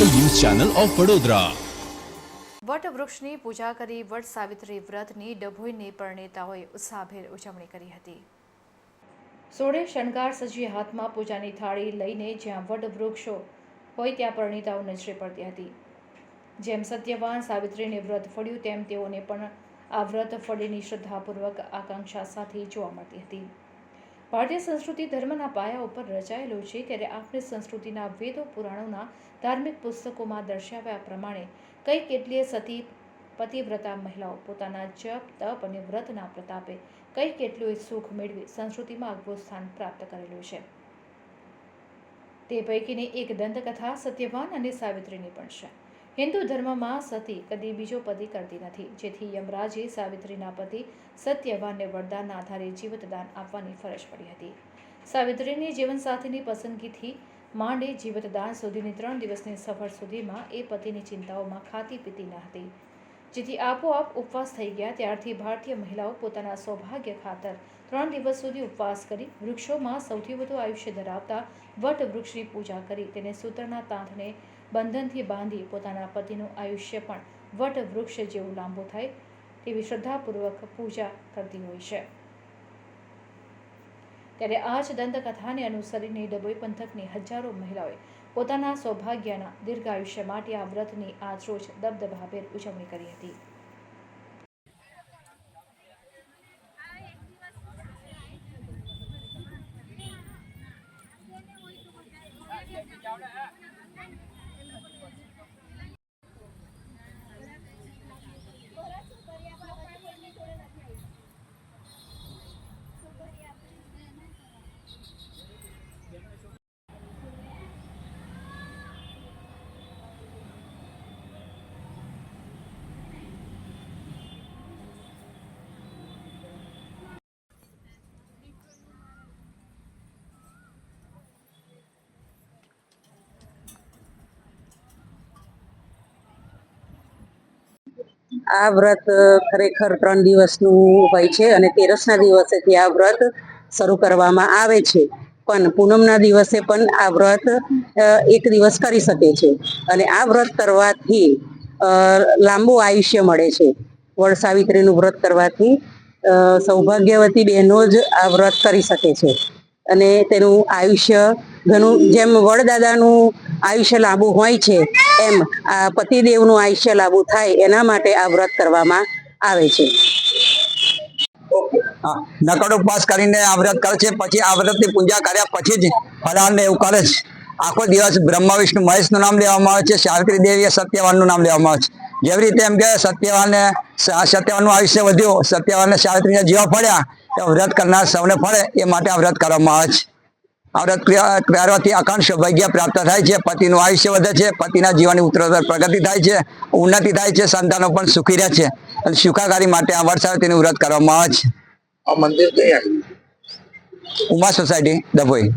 Channel of Vadodara. વટ વૃક્ષની પૂજા કરી વટ સાવિત્રી વ્રતની ડભોઈની પરણેતાઓએ ઉત્સાહભેર ઉજવણી કરી હતી. સોળે શણગાર સજી હાથમાં પૂજાની થાળી લઈને જ્યાં વટ વૃક્ષો હોય ત્યાં પરણિતાઓ નજરે પડતી હતી. જેમ સત્યવાન સાવિત્રીને વ્રત ફળ્યું, તેમ તેઓને પણ આ વ્રત ફળીની શ્રદ્ધાપૂર્વક આકાંક્ષા સાથે જોવા મળતી હતી. ભારતીય સંસ્કૃતિ ધર્મના પાયા ઉપર રચાયેલો છે ત્યારે આપણી સંસ્કૃતિના વેદો, પુરાણોના ધાર્મિક પુસ્તકોમાં દર્શાવ્યા પ્રમાણે કઈ કેટલીય સતી, પતિવ્રતા મહિલાઓ પોતાના જપ, તપ અને વ્રતના પ્રતાપે કઈ કેટલું સુખ મેળવી સંસ્કૃતિમાં આગવું સ્થાન પ્રાપ્ત કરેલું છે. તે પૈકીની એક દંતકથા સત્યવાન અને સાવિત્રીની પણ છે. હિન્દુ ધર્મમાં સતી કદી બીજો પતિ કરતી નથી. જેથી યમરાજે સાવિત્રીના પતિ સત્યવાનને વરદાનના આધારે જીવતદાન આપવાની ફરજ પડી હતી. સાવિત્રીની જીવનસાથીની પસંદગીથી માંડે જીવતદાન સુધીની ત્રણ દિવસની સફર સુધીમાં એ પતિની ચિંતાઓમાં ખાતી પીતી ન હતી. જેથી આપોઆપ ઉપવાસ થઈ ગયા ત્યારથી ભારતીય મહિલાઓ પોતાના સૌભાગ્ય ખાતર ત્રણ દિવસ સુધી ઉપવાસ કરી વૃક્ષોમાં સૌથી વધુ આયુષ્ય ધરાવતા વટ વૃક્ષની પૂજા કરી તેને સૂત્રના તાંતને બંધનથી બાંધી પોતાના પતિનું આયુષ્ય પણ વટ વૃક્ષ જેવું લાંબુ થાય તેવી શ્રદ્ધાપૂર્વક પૂજા કરતી હોય છે. ત્યારે આ જ દંતકથાને અનુસરીને ડભોઈ પંથકની હજારો મહિલાઓએ પોતાના સૌભાગ્યના દીર્ઘાયુષ્ય માટે આ વ્રતની આજરોજ દબદબાભેર ઉજવણી કરી હતી. આ વ્રત ખરેખર ત્રણ દિવસનું હોય છે અને તેરસના દિવસેથી આ વ્રત શરૂ કરવામાં આવે છે. પણ પૂનમના દિવસે પણ આ વ્રત એક દિવસ કરી શકે છે. અને આ વ્રત કરવાથી લાંબુ આયુષ્ય મળે છે. વડ સાવિત્રીનું વ્રત કરવાથી સૌભાગ્યવતી બહેનો જ આ વ્રત કરી શકે છે. અને તેનું આયુષ્ય ઘણું, જેમ વડદાદાનું આયુષ્ય લાંબુ હોય છે એમ આ પતિદેવનું આયુષ્ય લાંબુ થાય એના માટે આ વ્રત કરવામાં આવે છે. નકડ ઉપવાસ કરીને આ વ્રત કરે છે, પછી આ વ્રતની પૂજા કર્યા પછી જ ફલાહાર ને એવું કરે છે. આખો દિવસ બ્રહ્મા, વિષ્ણુ, મહેશનું નામ લેવામાં આવે છે, સાવિત્રી દેવી સત્યવાનનું નામ લેવામાં આવે છે. જેવી રીતે એમ કે સત્યવાનને સત્યવાનનું આયુષ્ય વધ્યું, સત્યવાનને સાવિત્રીને જીવા ફળ્યા, તો વ્રત કરનાર સૌને ફળે, એ માટે આ વ્રત કરવામાં આવે છે. આ વ્રત ક્રિયા- કરવાથી અખંડ સૌભાગ્ય પ્રાપ્ત થાય છે પતિનું આયુષ્ય વધે છે પતિના જીવનની ઉત્તરોત્તર પ્રગતિ થાય છે ઉન્નતિ થાય છે સંતાનો પણ સુખી રહે છે અને સુખાકારી માટે આ વર્ષ આવે તેનું વ્રત કરવામાં આવે છે. આ મંદિર ઉમા સોસાયટી ડભોઈ.